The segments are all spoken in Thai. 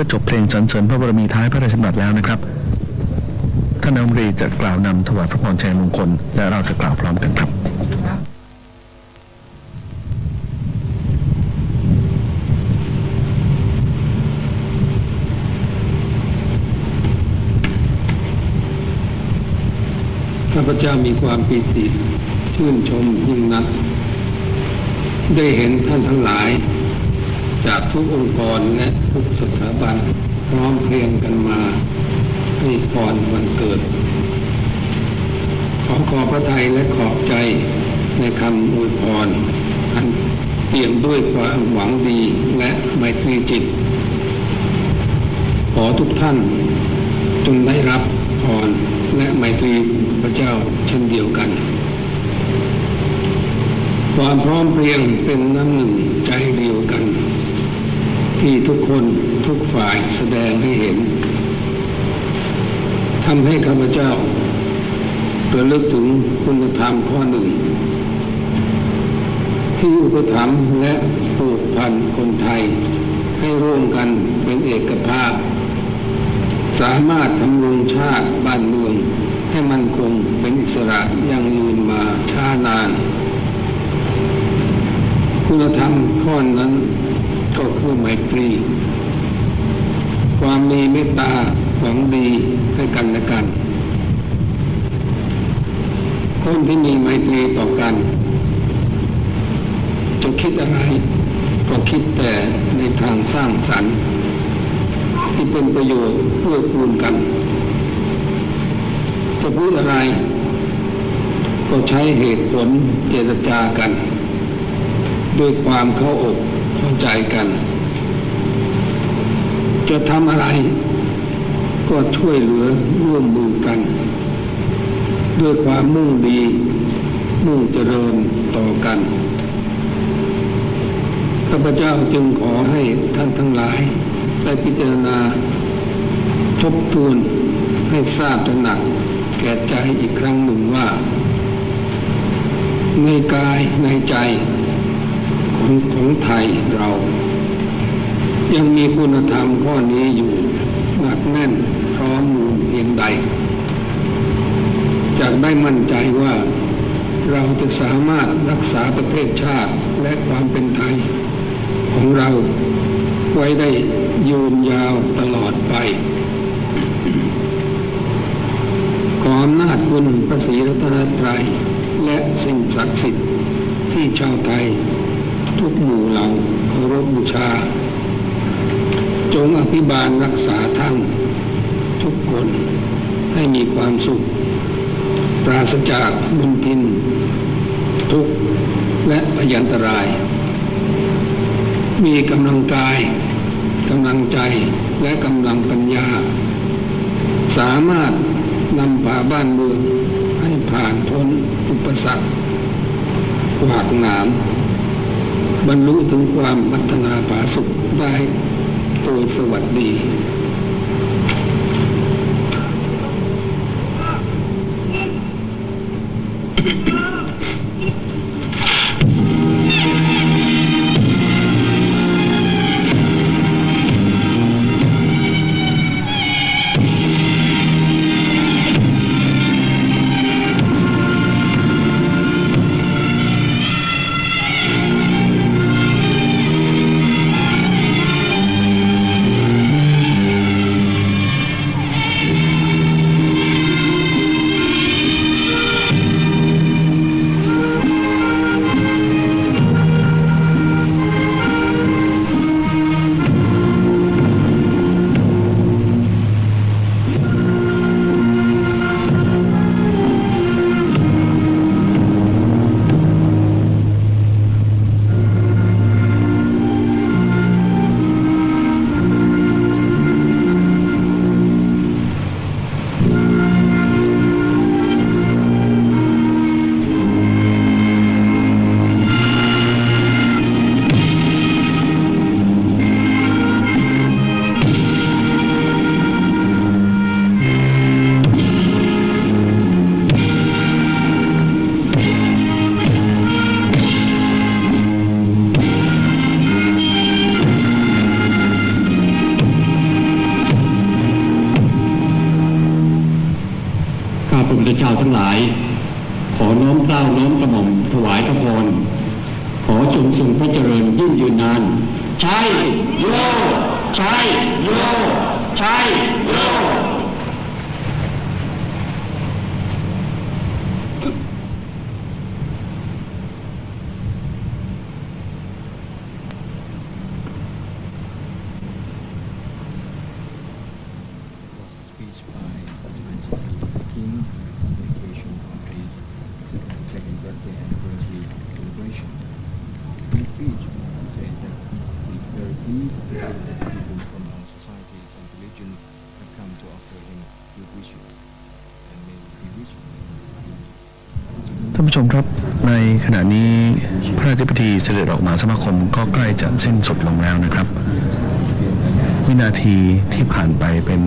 มื่อจบเพลงสรรเสริญพระบารมีท้ายพระราชดำรัสแล้วนะครับ ท่านนายมรีจะกล่าวนำถวายพระพรชัยมงคล และเราจะกล่าวพร้อมกันครับข้าพเจ้ามีความปีติ ชื่นชมยิ่งนัก ได้เห็นท่านทั้งหลาย จากทุกองค์กรและทุกสถาบันพร้อมเพรียงกันมาให้พรวันเกิด ขอขอบพระทัยและขอบใจในคำอวยพรอันเปี่ยมด้วยความหวังดีและไมตรีจิต ขอทุกท่านจงได้รับพรและไมตรีพระเจ้าเช่นเดียวกัน ความพร้อมเพรียงเป็นน้ำหนึ่งใจเดียวกัน ที่ทุกคนทุกฝ่ายแสดงให้เห็นทำให้ข้าพเจ้าระลึกถึงคุณธรรมข้อหนึ่ง ที่อุปถัมภ์และปลูกพันคนไทย ให้ร่วมกันเป็นเอกภาพ สามารถทำรงชาติบ้านเมือง ให้มันคงเป็นอิสระยั่งยืนมาช้านาน คุณธรรมข้อนั้น ก็คือไมตรี ความมีเมตตาหวังดีให้กันและกัน คนที่มีไมตรีต่อกัน จะคิดอะไรก็คิดแต่ในทางสร้างสรรค์ ที่เป็นประโยชน์เพื่อคูณกัน จะพูดอะไร ก็ใช้เหตุผลเจรจากัน ด้วยความเข้าอกเข้าใจกัน จะทำอะไร ก็ช่วยเหลือร่วมมือกัน ด้วยความมุ่งดี มุ่งเจริญต่อกันข้าพเจ้าจึงขอให้ท่านทั้งหลาย ได้พิจารณา ทบทวนให้ทราบตระหนัก แก่ใจอีกครั้งหนึ่งว่า ในกายในใจ ของของไทยเรา ยังมีคุณธรรมข้อนี้อยู่หนักแน่นพร้อมมูลเพียงใดจากได้มั่นใจว่าเราจะสามารถรักษาประเทศชาติและความเป็นไทย ของเราไว้ได้ยืนยาวตลอดไป ขออำนาจคุณพระศรีรัตนตรัยและสิ่งศักดิ์สิทธิ์ที่ชาวไทย ทุกหมู่เหล่าเคารพบูชา จงอภิบาลรักษาทั้งทุกคนให้มีความสุข ปราศจากบุญทิน ทุกและพยันตราย มีกำลังกายกำลังใจและกำลังปัญญา สามารถนำพาบ้านเมืองให้ผ่านพ้นอุปสรรคขวากหนาม บรรลุถึงความมัฒนาผาสุขได้โดยสวัสดี หลาย ขอน้อมเกล้าน้อมกระหม่อมถวายพระพรขอจงทรงพระเจริญยิ่งยืนนานใช่โยใช่โยใช่โย ท่านผู้ชมครับ ในขณะนี้พระราชพิธีเสด็จออกมาสมาคมก็ใกล้จะสิ้นสุดลงแล้วนะครับ วินาทีที่ผ่านไปเป็น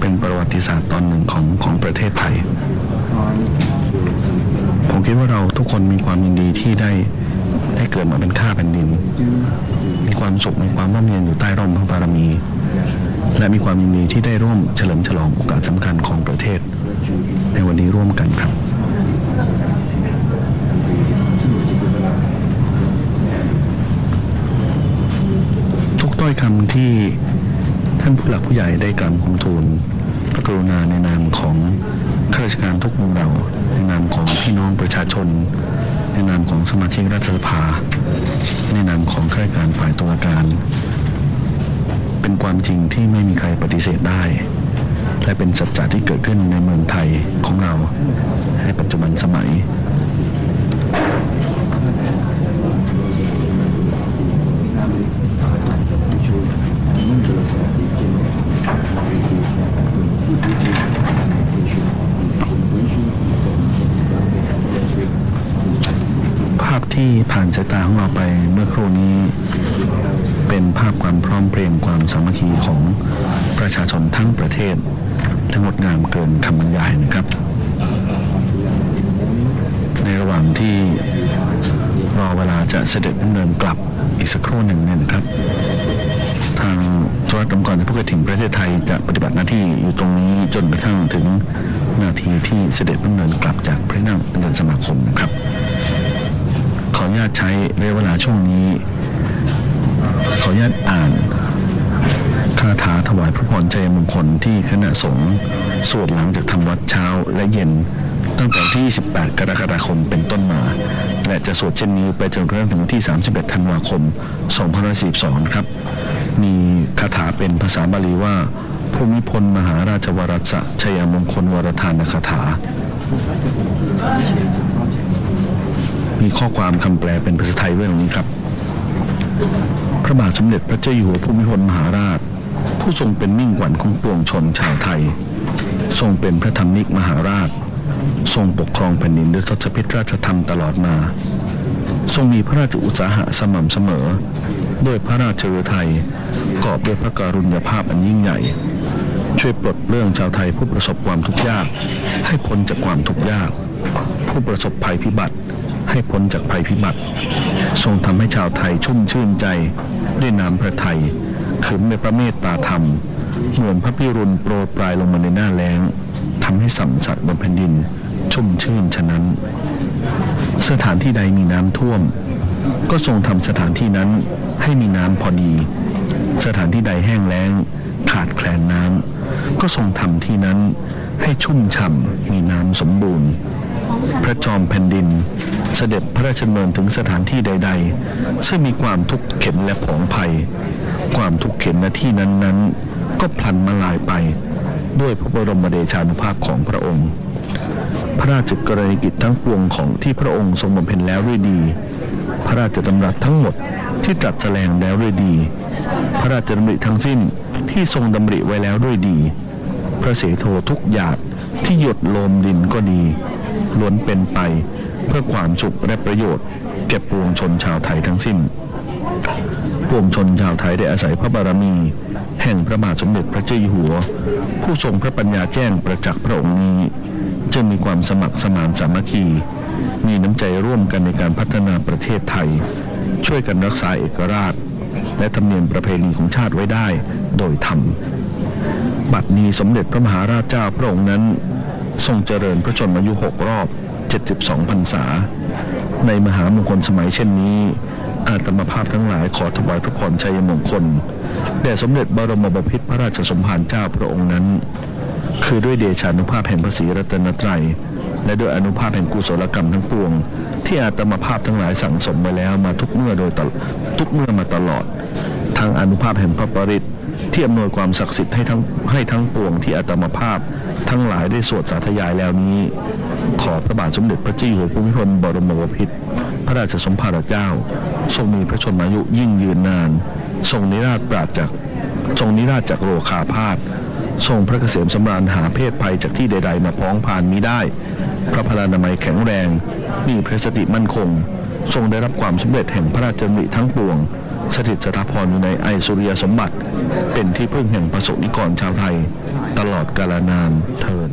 เป็นประวัติศาสตร์ตอนหนึ่งของของประเทศไทย ผมคิดว่าเราทุกคนมีความยินดีที่ได้ได้เกิดมาเป็นข้าแผ่นดิน มีความสุขมีความร่มเย็นอยู่ใต้ร่มพระบารมี และมีความยินดีที่ได้ร่วมเฉลิมฉลองโอกาสสำคัญของประเทศ ในวันนี้ร่วมกันครับ อยคำที่ท่านผู้หลักผู้ใหญ่ได้กล่าวคำทูลพระกรุณาในนามของข้าราชการทุกหมู่เหล่าในนามของพี่น้องประชาชน ในนามของสมาชิกรัฐสภา ในนามของข้าราชการฝ่ายตุลาการ เป็นความจริงที่ไม่มีใครปฏิเสธได้ และเป็นสัจจะที่เกิดขึ้นในเมืองไทยของเราในปัจจุบันสมัย ภาพที่ผ่านสายตาของเราไปเมื่อครู่นี้ เป็นภาพความพร้อมเพรียงความ สามัคคีของประชาชนทั้งประเทศและงดงามเกินคำบรรยายนะครับ ในระหว่างที่รอเวลาจะเสด็จดำเนินกลับอีกสักครู่หนึ่งเนี่ยนะครับ ทางโทรทัศน์องค์กรที่ผู้กระถิ่นประเทศไทยจะปฏิบัติหน้าที่อยู่ตรงนี้จนกระทั่งถึงนาทีที่เสด็จดำเนินกลับจากพระนั่งเป็นเดินสมาคมนะครับ ขออนุญาตใช้เวลาช่วงนี้ ขออนุญาตอ่านาถาถวายพระพรชัยมงคลที่คณะสงฆ์สวดหลังจากทำวัดเช้าและเย็น ตั้งแต่ที่28กรกฎาคมเป็นต้นมา และจะสวดเช่นนี้ไปจนกระทั่งถึงที่ 31 ธันวาคม 2542ครับ มีคาถาเป็นภาษาบาลีว่าภูมิพลมหาราชวรัสชยมงคลวรทานคาถา มีข้อความคำแปลเป็นภาษาไทยไว้ตรงนี้ครับ พระบาทสมเด็จพระเจ้าอยู่หัวภูมิพลมหาราช ผู้ทรงเป็นมิ่งขวัญของปวงชนชาวไทย ทรงเป็นพระธรรมิกมหาราช ทรงปกครองแผ่นดินด้วยทศพิธราชธรรมตลอดมา ทรงมีพระราชอุตสาหะสม่ำเสมอ ด้วยพระราชฤทัยกอบด้วยพระกรุญยภาพอันยิ่งใหญ่ ช่วยปลดเรื่องชาวไทยผู้ประสบความทุกข์ยาก ให้พ้นจากความทุกข์ยาก ผู้ประสบภัยพิบัติให้พ้นจากภัยพิบัติ ทรงทำให้ชาวไทยชุ่มชื่นใจ ด้วยน้ำพระทัย ขืนในพระเมตตาธรรม เหมือนพระพิรุณโปรยปลายลงมาในหน้าแล้งทำให้สัมสัตว์บนแผ่นดิน ชุ่มชื่นฉะนั้น สถานที่ใดมีน้ำท่วม ก็ทรงทำสถานที่นั้นให้มีน้ำพอดี สถานที่ใดแห้งแล้ง ขาดแคลนน้ำก็ทรงทำที่นั้นให้ชุ่มฉ่ำมีน้ำสมบูรณ์ พระจอมแผ่นดินเสด็จพระราชดำเนินถึงสถานที่ใด ๆ ซึ่งมีความทุกข์เข็นและผองภัย ความทุกข์เข็นณที่นั้นๆ ก็พลันมาลายไป ด้วยพระบรมเดชานุภาพของพระองค์ พระราชกรณีกิจทั้งปวงของที่พระองค์ทรงบำเพ็ญแล้วด้วยดี พระราชดำรัสทั้งหมดที่ตรัสแสดงแล้วด้วยดี พระราชดำริทั้งสิ้นที่ทรงดำริไว้แล้วด้วยดี พระเสโททุกหยาดที่หยดโลมดินก็ดีล้วนเป็นไปเพื่อความสุขและประโยชน์แก่ปวงชนชาวไทยทั้งสิ้น ปวงชนชาวไทยได้อาศัยพระบารมี แห่งพระบาทสมเด็จพระเจ้าอยู่หัว ผู้ทรงพระปัญญาแจ้งประจักษ์พระองค์นี้จึงมีความสมัครสมานสามัคคี มีน้ำใจร่วมกันในการพัฒนาประเทศไทย ช่วยกันรักษาเอกราช และธรรมเนียมประเพณีของชาติไว้ได้โดยธรรม บัดนี้สมเด็จพระมหาราชเจ้าพระองค์นั้น ทรงเจริญพระชนมายุหกรอบ 72พรรษา ในมหามงคลสมัยเช่นนี้ อาตมาภาพทั้งหลายขอถวายพระพรชัยมงคลแด่สมเด็จบรมบพิตรพระราชสมภารเจ้าพระองค์นั้น คือด้วยเดชานุภาพแห่งพระศรีรัตนตรัย และด้วยอนุภาพแห่งกุศลกรรมทั้งปวง ที่อาตมาภาพทั้งหลายสั่งสมไว้แล้วมาทุกเมื่อโดยทุกเมื่อมาตลอด ทางอนุภาพแห่งพระปริตที่อำนวยความศักดิ์สิทธิ์ให้ทั้งให้ทั้งปวงที่อาตมาภาพทั้งหลายได้สวดสาธยายแล้วนี้ ขอพระบาทสมเด็จพระเจ้าอยู่หัวภูมิพลบรมโอรสพิตร พระราชสมภารเจ้า ทรงมีพระชนมายุยิ่งยืนนาน ทรงนิราชปราศจากทรงนิราชจากโรคาพาธทรงพระเกษมสำราญหาเพศภัยจากที่ใด ๆ มาพ้องผ่านมิได้ พระพลานามัยแข็งแรง มีพระสติมั่นคง ทรงได้รับความสำเร็จแห่งพระราชดำริทั้งปวง สถิตสถาพรอยู่ในไอสุริยสมบัติ เป็นที่พึ่งแห่งประสบนิกรชาวไทย ตลอดกาลนานเทิน